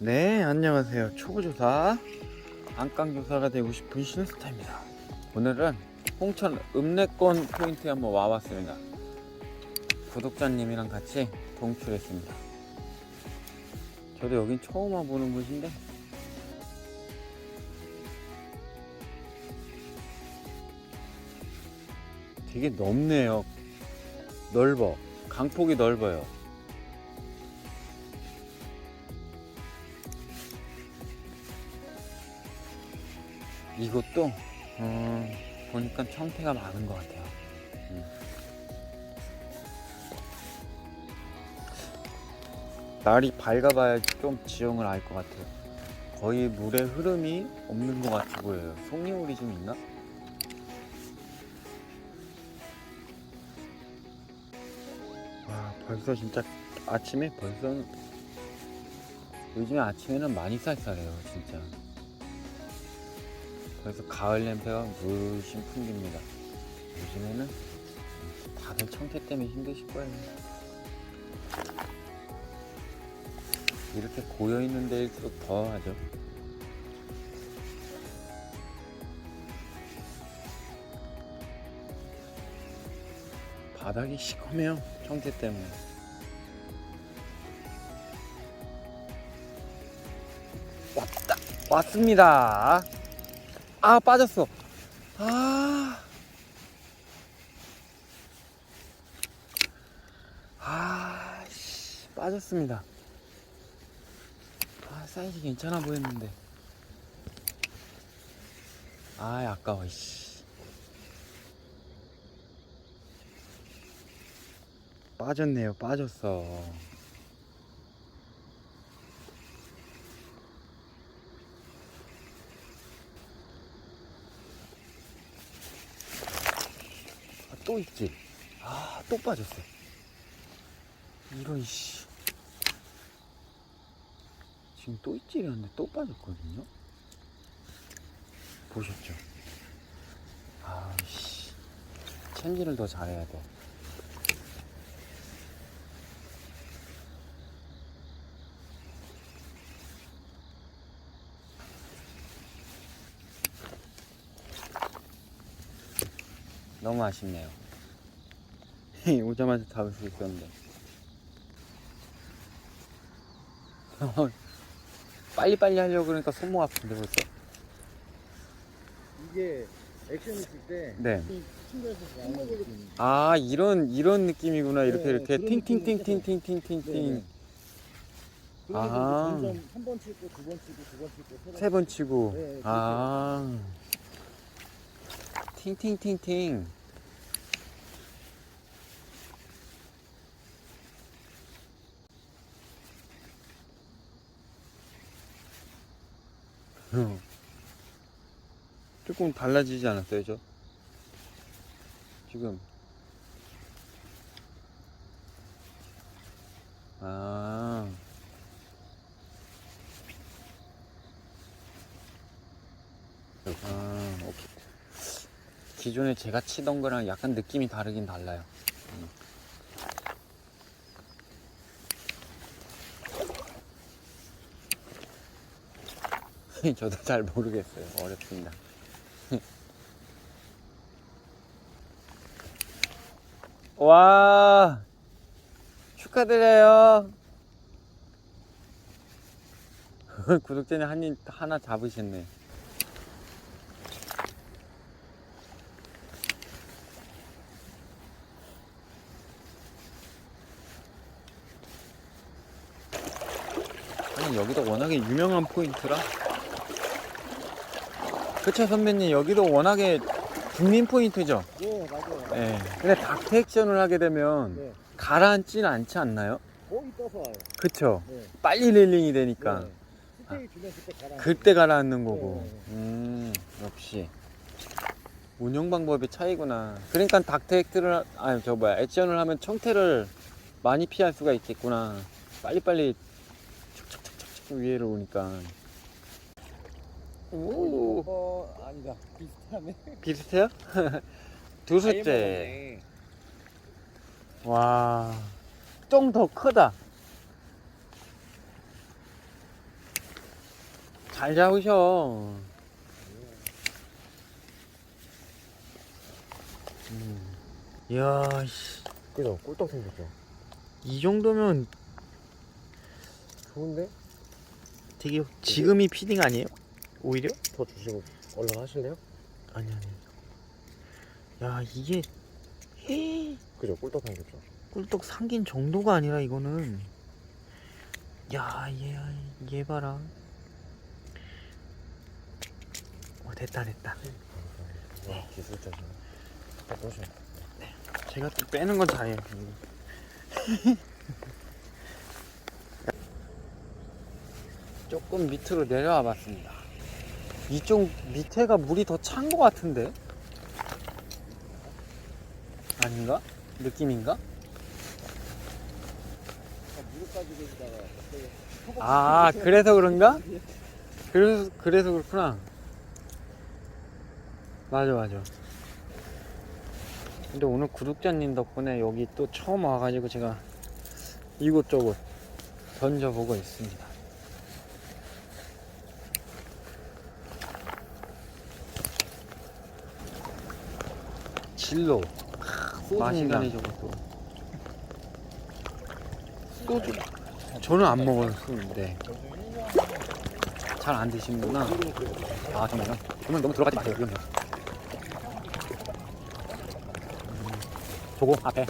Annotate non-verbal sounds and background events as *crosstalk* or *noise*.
네, 안녕하세요. 초보조사 안깡조사가 되고 싶은 신스타입니다. 오늘은 홍천 읍내권 포인트에 한번 와봤습니다. 구독자님이랑 같이 동출했습니다. 저도 여긴 처음 와보는 곳인데 되게 넓네요. 넓어. 강폭이 넓어요. 이것도 음, 보니까 청태가 많은 것 같아요. 음. 날이 밝아봐야 좀 지형을 알 것 같아요. 거의 물의 흐름이 없는 것 같아 보여요. 송이물이 좀 있나? 와 벌써 진짜 아침에 벌써 요즘에 아침에는 많이 쌀쌀해요 진짜. 그래서 가을 냄새가 물씬 풍깁니다. 요즘에는 다들 청태 때문에 힘드실 거예요. 이렇게 고여 있는 데일수록 더 하죠. 바닥이 시커매요. 청태 때문에. 왔다. 왔습니다. 아 빠졌어 아, 아, 씨, 빠졌습니다. 아, 사이즈 괜찮아 보였는데. 아, 아까워, 씨. 빠졌네요, 빠졌어. 또 있지. 아, 또 빠졌어. 이런, 씨. 지금 또 있지 이랬는데 또 빠졌거든요? 보셨죠? 아, 씨. 챔질을 더 잘해야 돼. 너무 아쉽네요. *laughs* 오자마자 잡을 수 있었는데. 빨리빨리 하려고 그러니까 손목 아픈데 벌써. 이게 액션 있을 때 네. 친구에서. 아, 이런, 이런 느낌이구나. 이렇게, 네, 이렇게. 그런 팅팅팅팅팅팅팅팅. 그래서 한번 치고 두 번 치고 두 번 치고 세 번 치고. 네. 아. 팅팅팅팅. 어. 조금 달라지지 않았어요, 저? 지금. 아. 아. 기존에 제가 치던 거랑 약간 느낌이 다르긴 달라요. 음. *laughs* 저도 잘 모르겠어요. 어렵습니다. *laughs* 와, 축하드려요. *laughs* 구독자님 한, 입 하나 잡으셨네. 아니 여기도 워낙에 유명한 포인트라 그쵸 선배님 여기도 워낙에 국민 포인트죠 네 맞아요. 예. 근데 닥터 액션을 하게 되면 네. 가라앉진 않지 않나요? 거의 떠서 와요. 그쵸 네. 빨리 릴링이 되니까 네. 스테이 주면 그때 가라. 그때 가라앉는 거고 네. 음 역시 운영 방법의 차이구나 그러니까 닥터 액트를 아니 저 뭐야 액션을 하면 청태를 많이 피할 수가 있겠구나 빨리빨리 위에로 오니까 오 어 아니다 비슷하네. *laughs* 비슷해요? *laughs* 두 숫째 먹었네. 와, 좀 더 크다. 잘 잡으셔. 음. 이야, 씨. 그죠? 꿀떡 생겼죠? 이 정도면 좋은데? 되게 지금이 피딩 아니에요? 오히려? 더 주시고 얼른 하실래요? 아니 아니. 야 이게 헤이, 그죠? 꿀떡 생겼죠? 꿀떡 삼긴 정도가 아니라 이거는 야얘 얘 봐라. 어 됐다 됐다. 와 기술자죠 딱 보셔 제가 또 빼는 건 잘해요. *laughs* 조금 밑으로 내려와 봤습니다. 이쪽 밑에가 물이 더 찬 것 같은데? 아닌가? 느낌인가? 아, 그래서 그런가? 그래서, 그래서 그렇구나. 맞아, 맞아. 근데 오늘 구독자님 덕분에 여기 또 처음 와가지고 제가 이곳저곳 던져보고 있습니다. 진로. 맛있네, 저것도. 소주. 저는 안 술인데. 잘 안 드시는구나. 아, 정말요? 그러면 너무 들어가지 마세요, 위험해요. 음, 저거 앞에